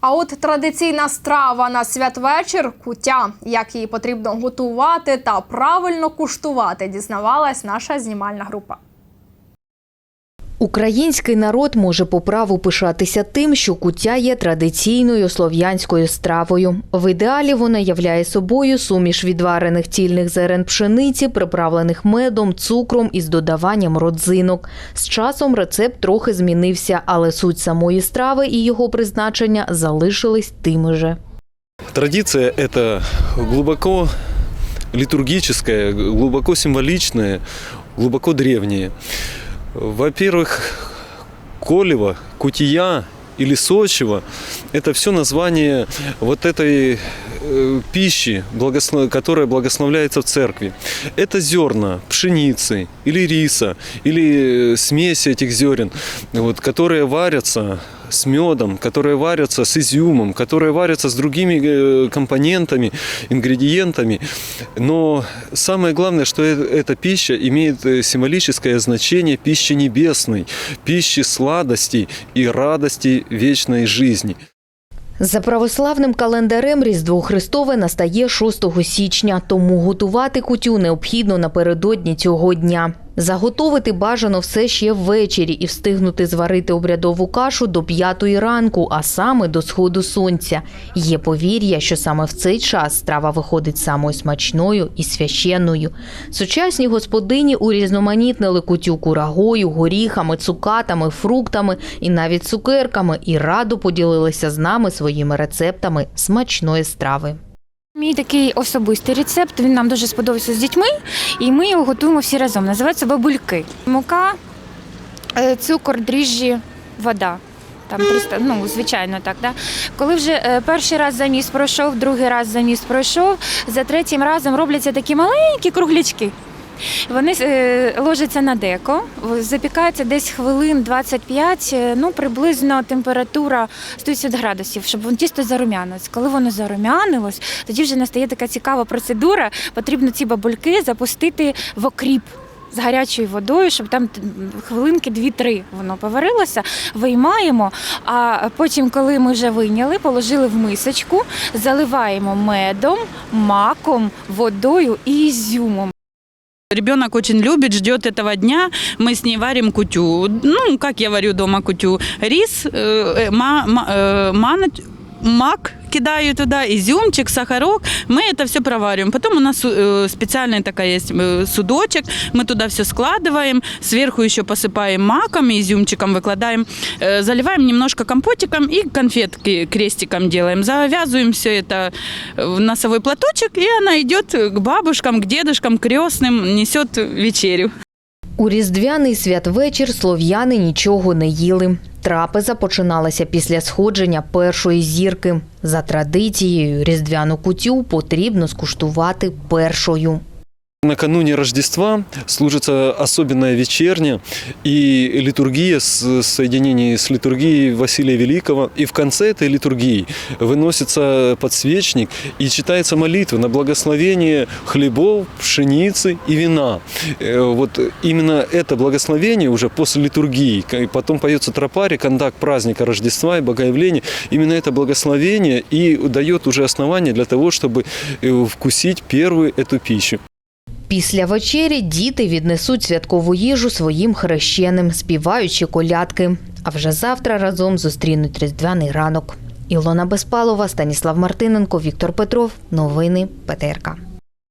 А от традиційна страва на святвечір кутя. Як її потрібно готувати та правильно куштувати, дізнавалась наша знімальна група. Український народ може по праву пишатися тим, що куття є традиційною слов'янською стравою. В ідеалі вона являє собою суміш відварених цільних зерен пшениці, приправлених медом, цукром із додаванням родзинок. З часом рецепт трохи змінився, але суть самої страви і його призначення залишились тими же. Традиция – это глубоко литургическая, глубоко символичная, глубоко древняя. Во-первых, Колева, Кутия или Сочева – это все название вот этой э, пищи, благослов- которая благословляется в церкви. Это зерна пшеницы или риса, или э, смеси этих зерен, вот, которые варятся с медом, которые варятся с изюмом, которые варятся с другими э, компонентами, ингредиентами. Но самое главное, что э- эта пища имеет э, символическое значение пищи небесной, пищи сладости и радости вечной жизни. За православним календарем Різдво Христове настає 6 січня, тому готувати кутю необхідно напередодні цього дня. Заготовити бажано все ще ввечері і встигнути зварити обрядову кашу до п'ятої ранку, а саме до сходу сонця. Є повір'я, що саме в цей час страва виходить самою смачною і священною. Сучасні господині урізноманітнили кутю курагою, горіхами, цукатами, фруктами і навіть цукерками і радо поділилися з нами своїми рецептами смачної страви. Мій такий особистий рецепт. Він нам дуже сподобався з дітьми, і ми його готуємо всі разом. Називається бабульки. Мука, е, цукор, дріжджі, вода. Там 300, ну, звичайно, так. Да? Коли вже е, перший раз заміс пройшов, другий раз заміс пройшов, за третім разом робляться такі маленькі круглячки. Вони е, ложаться на деко, запікаються десь хвилин 25, е, ну приблизно температура 150 градусів, щоб воно тісто зарум'янилось. Коли воно зарум'янилось, тоді вже настає така цікава процедура. Потрібно ці бабульки запустити в окріп. З гарячою водою, щоб там хвилинки 2-3 воно поварилося, виймаємо. А потім, коли ми вже вийняли, положили в мисочку, заливаємо медом, маком, водою і ізюмом. Ребенок очень любит, ждет этого дня. Мы с ней варим кутю. Ну, как я варю дома кутю? Рис, э, э, ма- ма- э, маноч- мак кидаю туда, изюмчик, сахарок. Мы это все провариваем. Потом у нас э, специальная такая есть э, судочек. Мы туда все складываем. Сверху еще посыпаем маком, и изюмчиком выкладаем. Э, заливаем немножко компотиком и конфетки крестиком делаем. Завязываем все это в носовой платочек, и она идет к бабушкам, к дедушкам, крестным, несет вечерю. У різдвяний святвечір слов'яни нічого не їли. Трапеза починалася після сходження першої зірки. За традицією, різдвяну кутю потрібно скуштувати першою. Накануне Рождества служится особенная вечерня и литургия с соединение с литургией Василия Великого. И в конце этой литургии выносится подсвечник и читается молитва на благословение хлебов, пшеницы и вина. Э, Вот именно это благословение уже после литургии, и потом поется тропари, кондак праздника Рождества и Богоявления. Именно это благословение и дает уже основание для того, чтобы э, вкусить первую эту пищу. Після вечері діти віднесуть святкову їжу своїм хрещеним, співаючи колядки. А вже завтра разом зустрінуть різдвяний ранок. Ілона Безпалова, Станіслав Мартиненко, Віктор Петров. Новини ПТРК.